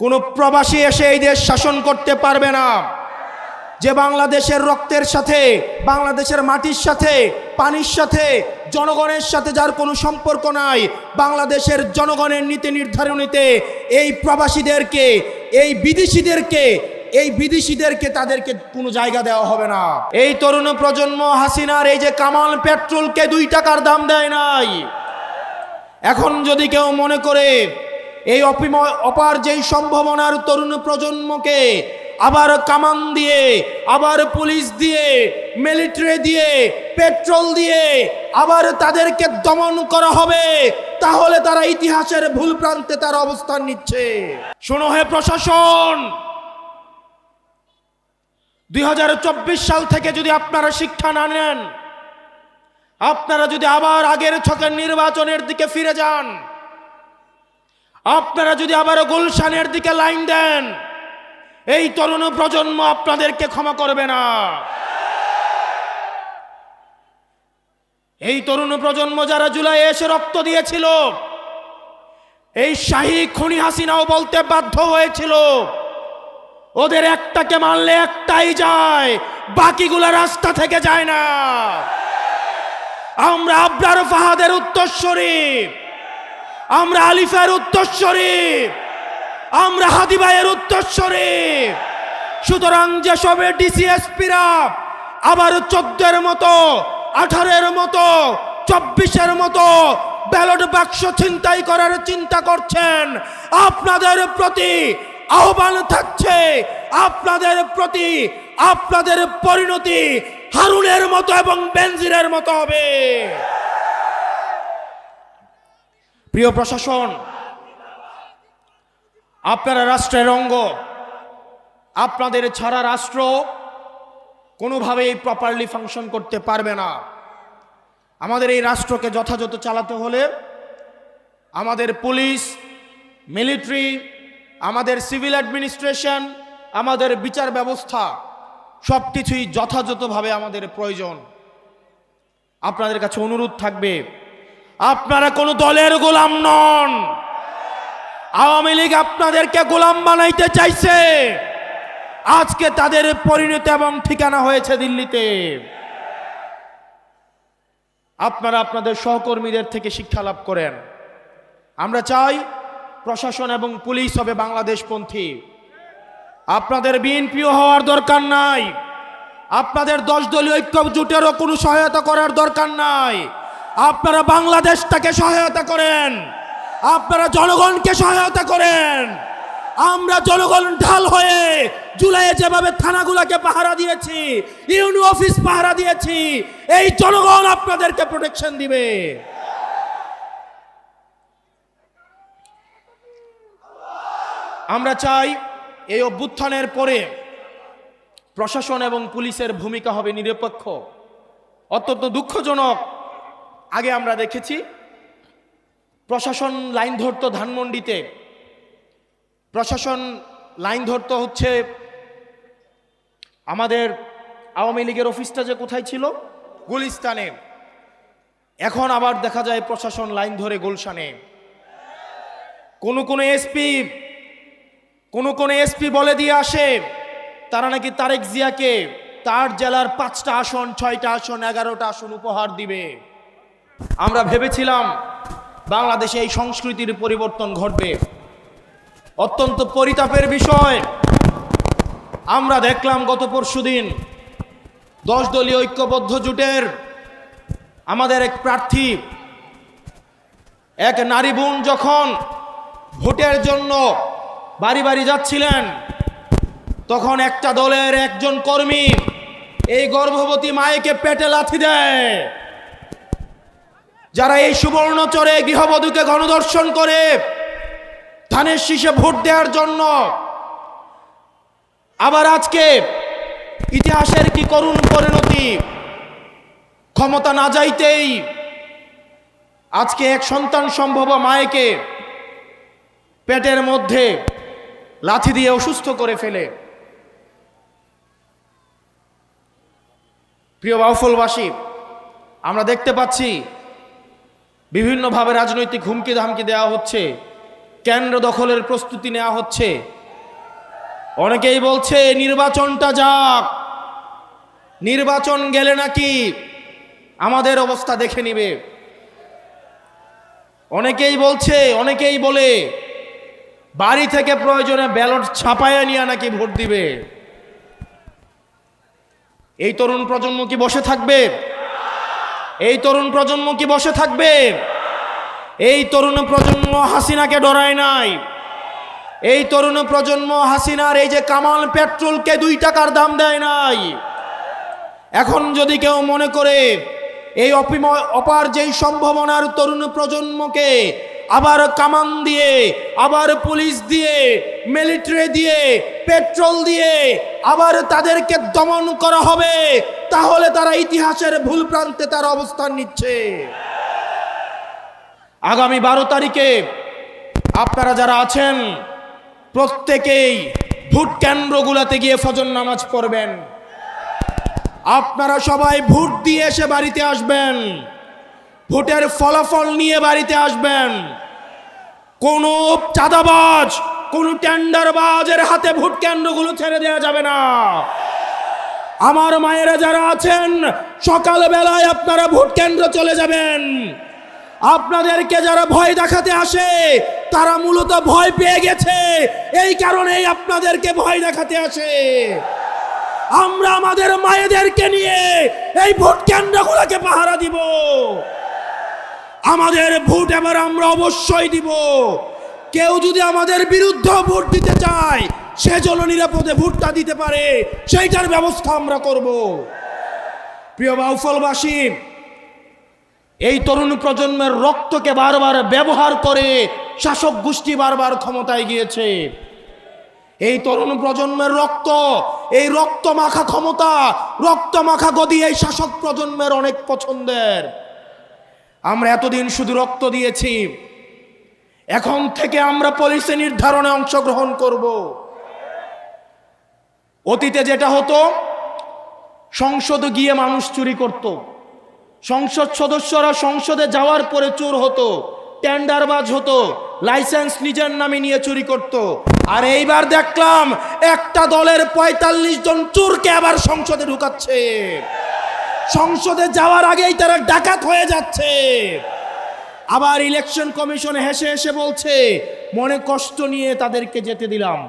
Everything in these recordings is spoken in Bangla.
কোনো প্রবাসী এসে এই দেশ শাসন করতে পারবে না। যে বাংলাদেশের রক্তের সাথে, বাংলাদেশের মাটির সাথে, পানির সাথে, জনগণের সাথে যার কোনো সম্পর্ক নাই, বাংলাদেশের জনগণের নীতি নির্ধারণীতে এই প্রবাসীদেরকে, এই বিদেশিদেরকে এই বিদেশিদেরকে তাদেরকে কোনো জায়গা দেওয়া হবে না। এই তরুণ প্রজন্ম হাসিনার এই যে কামাল পেট্রোলকে দুই টাকার দাম দেয় নাই। এখন যদি কেউ মনে করে এই অপিময় অপার যেই সম্ভাবনার তরুণ প্রজন্মকে আবার কামান দিয়ে, আবার পুলিশ দিয়ে, মিলিটারি দিয়ে, পেট্রোল দিয়ে আবার তাদেরকে দমন করা হবে, তাহলে তারা ইতিহাসের ভুল প্রান্তে তার অবস্থান নিচ্ছে। শোনো হে প্রশাসন! দুই হাজার চব্বিশ সাল থেকে যদি আপনারা শিক্ষা না নেন, আপনারা যদি আবার আগের ছকের নির্বাচনের দিকে ফিরে যান আপনারা যদি আবার গুলশানের দিকে লাইন দেন, এই তরুণ প্রজন্ম আপনাদেরকে ক্ষমা করবে না। এই তরুণ প্রজন্ম যারা জুলাই এসে রক্ত দিয়েছিল, এই শাহী খুনি হাসিনাও বলতে বাধ্য হয়েছিল, ওদের একটাকে মারলে একটাই যায়, বাকিগুলা রাস্তা থেকে যায় না। আমরা আবরার ফাহাদের উত্তর উত্তরস্বরী আমরা আলিফের উত্তরস্বরী। আমরা হাদিবাইয়ের উত্তরস্বরী। সুতরাং যেসবে ডিসিএসপিরা আবার চোদ্দের মতো, আঠারোর মতো, চব্বিশের মতো ব্যালট বাক্স ছিনতাই করার চিন্তা করছেন, আপনাদের প্রতি আহ্বান থাকছে, আপনাদের প্রতি, আপনাদের পরিণতি হারুনের মতো এবং বেনজিরের মতো হবে। প্রিয় প্রশাসন, আপনারা রাষ্ট্রের অঙ্গ, আপনাদের ছাড়া রাষ্ট্র কোনোভাবেই প্রপারলি ফাংশন করতে পারবে না। আমাদের এই রাষ্ট্রকে যথাযথ চালাতে হলে আমাদের পুলিশ মিলিটারি আমাদের সিভিল অ্যাডমিনিস্ট্রেশন আমাদের বিচার ব্যবস্থা সব কিছুই যথাযথভাবে আমাদের প্রয়োজন। আপনাদের কাছে অনুরোধ থাকবে আপনারা কোনো দলের গোলাম নন। আওয়ামী লীগ আপনাদেরকে গোলাম বানাইতে চাইছে। আজকে তাদের পরিণতি এবং ঠিকানা হয়েছে দিল্লিতে। আপনারা আপনাদের সহকর্মীদের থেকে শিক্ষা লাভ করেন। আমরা চাই প্রশাসন এবং পুলিশ হবে বাংলাদেশপন্থী। আপনাদের বিএনপিও হওয়ার দরকার নাই। আপনাদের দশ দলীয় ঐক্য জোটেরও কোনো সহায়তা করার দরকার নাই। আপনারা বাংলাদেশটাকে সহায়তা করেন। আপনারা জনগণকে সহায়তা করেন। আমরা জনগণ ঢাল হয়ে জুলাইয়ে যেভাবে থানাগুলোকে পাহারা দিয়েছি ইউনি অফিস পাহারা দিয়েছি, এই জনগণ আপনাদেরকে প্রোটেকশন দিবে। আমরা চাই এই অভ্যুত্থানের পরে প্রশাসন এবং পুলিশের ভূমিকা হবে নিরপেক্ষ, অত্যন্ত দুঃখজনক। আগে আমরা দেখেছি প্রশাসন লাইন ধরতো ধানমন্ডিতে। প্রশাসন লাইন ধরতো হচ্ছে আমাদের আওয়ামী লীগের অফিসটা যে কোথায় ছিল? গুলিস্তানে। এখন আবার দেখা যায় প্রশাসন লাইন ধরে গুলশানে। কোন কোন এসপি, কোন কোন এসপি বলে দিয়ে আসে, তারা নাকি তারেক জিয়াকে তার জেলার পাঁচটা আসন, ছয়টা আসন, এগারোটা আসন উপহার দিবে। আমরা ভেবেছিলাম বাংলাদেশে এই সংস্কৃতির পরিবর্তন ঘটবে। অত্যন্ত পরিতাপের বিষয়। আমরা দেখলাম গত পরশুদিন দশ দলীয় ঐক্যবদ্ধ জোটের আমাদের এক প্রার্থী, এক নারী বোন যখন ভোটের জন্য বাড়ি বাড়ি যাচ্ছিলেন, তখন একটা দলের একজন কর্মী এই গর্ভবতী মায়েকে পেটে লাথি দেয়। যারা এই সুবর্ণচরে গৃহবধূকে গণদর্শন করে ধানের শীষে ভোট দেওয়ার জন্য, আবার আজকে ইতিহাসের কি করুণ পরিণতি, ক্ষমতা না যাইতেই আজকে এক সন্তান সম্ভব মায়েকে পেটের মধ্যে লাথি দিয়ে অসুস্থ করে ফেলে। প্রিয় বাউফলবাসী, আমরা দেখতে পাচ্ছি বিভিন্নভাবে রাজনৈতিক হুমকি ধামকি দেওয়া হচ্ছে। কেন্দ্র দখলের প্রস্তুতি নেওয়া হচ্ছে। অনেকেই বলছে, নির্বাচনটা যাক। নির্বাচন গেলে নাকি আমাদের অবস্থা দেখে নিবে। অনেকেই বলছে, অনেকেই বলে, বাড়ি থেকে প্রয়োজনে ব্যালট ছাপাইয়া নিয়ে নাকি ভোট দিবে। এই তরুণ প্রজন্ম কি বসে থাকবে? এই তরুণ প্রজন্ম কি বসে থাকবে? এই তরুণ প্রজন্ম হাসিনাকে ডরায় নাই। এই তরুণ প্রজন্ম হাসিনার এই যে কামাল পেট্রোলকে দুই টাকার দাম দেয় নাই। এখন যদি কেউ মনে করে এই অপিময় অপার যেই সম্ভাবনার তরুণ প্রজন্মকে আবার কামান দিয়ে, আবার পুলিশ দিয়ে, মিলিটারি দিয়ে, পেট্রোল দিয়ে আবার তাদেরকে দমন করা হবে, তাহলে তারা ইতিহাসের ভুল প্রান্তে তার অবস্থান নিচ্ছে। আগামী বারো তারিখে আপনারা যারা আছেন, প্রত্যেকেই ভোট কেন্দ্রগুলোতে গিয়ে ফজর নামাজ পড়বেন। আপনারা সবাই ভোট দিয়ে এসে বাড়িতে আসবেন। ভোটের ফলাফল নিয়ে বাড়িতে আসবেন। কোন চাঁদাবাজ কোন টেন্ডারবাজের হাতে ভোট কেন্দ্রগুলো ছেড়ে দেওয়া যাবে না। আমার মায়েরা যারা আছেন সকাল বেলায় আপনারা ভোট কেন্দ্র চলে যাবেন। আপনাদেরকে যারা ভয় দেখাতে আসে, তারা মূলত ভয় পেয়ে গেছে। এই কারণেই আপনাদেরকে ভয় দেখাতে আসে। আমরা আমাদের মায়েদেরকে নিয়ে এই ভোট কেন্দ্রগুলোকে পাহারা দিব। আমাদের ভোট এবার আমরা অবশ্যই দিব। কেউ যদি আমাদের বিরুদ্ধে ভোট দিতে চায়, সে যেন নিরাপদে ভোটটা দিতে পারে। সেইটার ব্যবস্থা আমরা করব। প্রিয় বাউফলবাসী, এই তরুণ প্রজন্মের রক্তকে বারবার ব্যবহার করে শাসক গোষ্ঠী বারবার ক্ষমতায় গিয়েছে। এই তরুণ প্রজন্মের রক্ত, এই রক্ত মাখা ক্ষমতা রক্ত মাখা গদি এই শাসক প্রজন্মের অনেক পছন্দের। আমরা এতদিন শুধু রক্ত দিয়েছি। এখন থেকে আমরা পলিসি নির্ধারণে অংশগ্রহণ করব। অতীতে যেটা হতো, সংসদে গিয়ে মানুষ চুরি করত। সংসদ সদস্যরা সংসদে যাওয়ার পরে চোর হতো, টেন্ডারবাজ হতো, লাইসেন্স নিজের নামে নিয়ে চুরি করত। আর এইবার দেখলাম, একটা দলের পঁয়তাল্লিশ জন চোরকে আবার সংসদে ঢুকাচ্ছে। সংসদে যাওয়ার আগেই তারা ডাকাত হয়ে যাচ্ছে। আবার ইলেকশন কমিশন হেসে হেসে বলছে, মনে কষ্ট নিয়ে তাদেরকে যেতে দিলাম।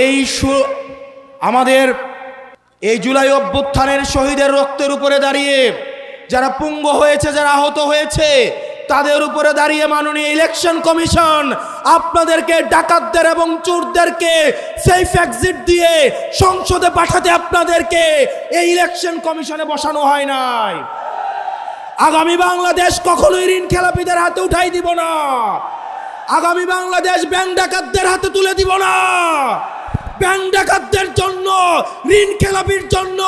এই আমাদের এই জুলাই অভ্যুত্থানের শহীদের রক্তের উপরে দাঁড়িয়ে যারা পুঙ্গ হয়েছে, যারা আহত হয়েছে, তাদের উপরে দাঁড়িয়ে মাননীয় ইলেকশন কমিশন আপনাদেরকে, ডাকাতদের এবং চোরদেরকে সেফ এক্সিট দিয়ে সংসদে পাঠাতে আপনাদেরকে এই ইলেকশন কমিশনে বসানো হয় নাই। আগামী বাংলাদেশ কখনোই ঋণ খেলাপিদের হাতে উঠাই দিব না। আগামী বাংলাদেশ ব্যাংক ডাকাতদের হাতে তুলে দিব না। ব্যাংক ডাকাতদের জন্য, ঋণ খেলাপির জন্য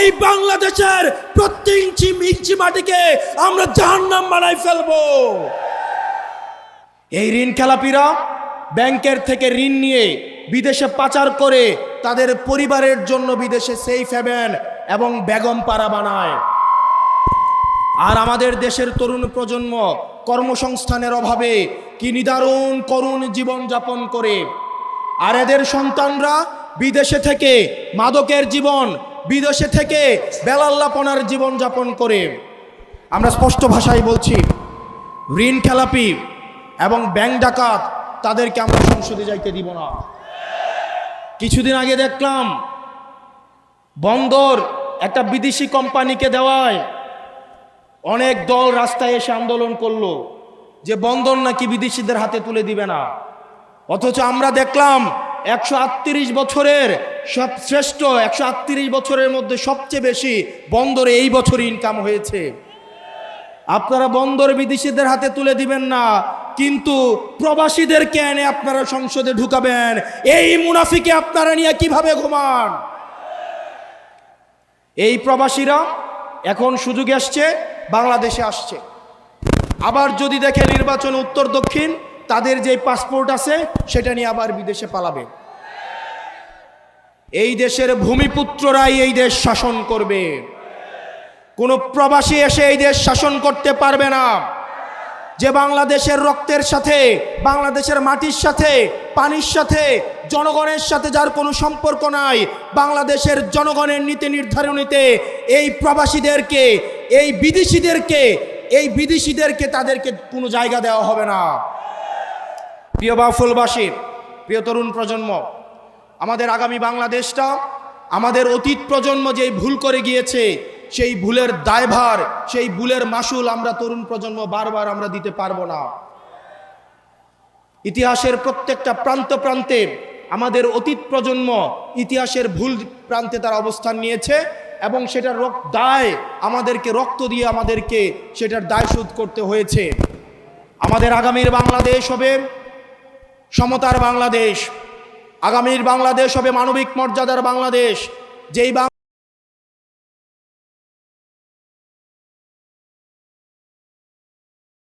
এই বাংলাদেশের প্রত্যেক ইঞ্চি ইঞ্চি মাটিকে আমরা জাহান্নাম বানাই ফেলব। এই ঋণ খেলাপিরা ব্যাংকের থেকে ঋণ নিয়ে বিদেশে পাচার করে তাদের পরিবারের জন্য বিদেশে সেফ হ্যাভেন এবং বেগম পাড়া বানায়। আর আমাদের দেশের তরুণ প্রজন্ম কর্মসংস্থানের অভাবে কি নিদারুণ করুণ জীবন যাপন করে। আর এদের সন্তানরা বিদেশে থেকে মাদকের জীবন, বিদেশে থেকে বেলাল্লাপনার জীবন যাপন করে। আমরা স্পষ্ট ভাষায় বলছি, ঋণ খেলাপি এবং ব্যাংক ডাকাত তাদেরকে আমরা সংসদে যাইতে দিব না। কিছুদিন আগে দেখলাম, বন্দর একটা বিদেশি কোম্পানিকে দেওয়ায় অনেক দল রাস্তায় এসে আন্দোলন করল যে বন্দর নাকি বিদেশিদের হাতে তুলে দিবে না। অথচ আমরা দেখলাম, একশো আটত্রিশ বছরের সব শ্রেষ্ঠ একশো আটত্রিশ বছরের মধ্যে সবচেয়ে বেশি বন্দরে এই বছর ইনকাম হয়েছে। আপনারা বন্দর বিদেশিদের হাতে তুলে দিবেন না কিন্তু প্রবাসীদেরকে এনে আপনারা সংসদে ঢুকাবেন। এই মুনাফিকে আপনারা নিয়ে কীভাবে ঘুমান? এই প্রবাসীরা এখন সুযোগ আসছে, বাংলাদেশে আসছে। আবার যদি দেখে নির্বাচন উত্তর দক্ষিণ, তাদের যে পাসপোর্ট আছে, সেটা নিয়ে আবার বিদেশে পালাবে। এই দেশের ভূমিপুত্ররাই এই দেশ শাসন করবে। কোনো প্রবাসী এসে এই দেশ শাসন করতে পারবে না। যে বাংলাদেশের রক্তের সাথে, বাংলাদেশের মাটির সাথে, পানির সাথে, জনগণের সাথে যার কোনো সম্পর্ক নাই, বাংলাদেশের জনগণের নীতি নির্ধারণীতে এই প্রবাসীদেরকে, এই বিদেশিদেরকে এই বিদেশিদেরকে তাদেরকে কোনো জায়গা দেওয়া হবে না। প্রিয় বাফুলবাসীর প্রিয় তরুণ প্রজন্ম, আমাদের আগামী বাংলাদেশটা, আমাদের অতীত প্রজন্ম যেই ভুল করে গিয়েছে সেই ভুলের দায়ভার, সেই ভুলের মাসুল আমরা তরুণ প্রজন্ম বারবার আমরা দিতে পারব না। ইতিহাসের প্রত্যেকটা প্রান্ত প্রান্তে আমাদের অতীত প্রজন্ম ইতিহাসের ভুল প্রান্তে তার অবস্থান নিয়েছে এবং সেটার দায় আমাদেরকে, রক্ত দিয়ে আমাদেরকে সেটার দায় শোধ করতে হয়েছে। আমাদের আগামীর বাংলাদেশ হবে সমতার বাংলাদেশ। আগামীর বাংলাদেশ হবে মানবিক মর্যাদার বাংলাদেশ। যেই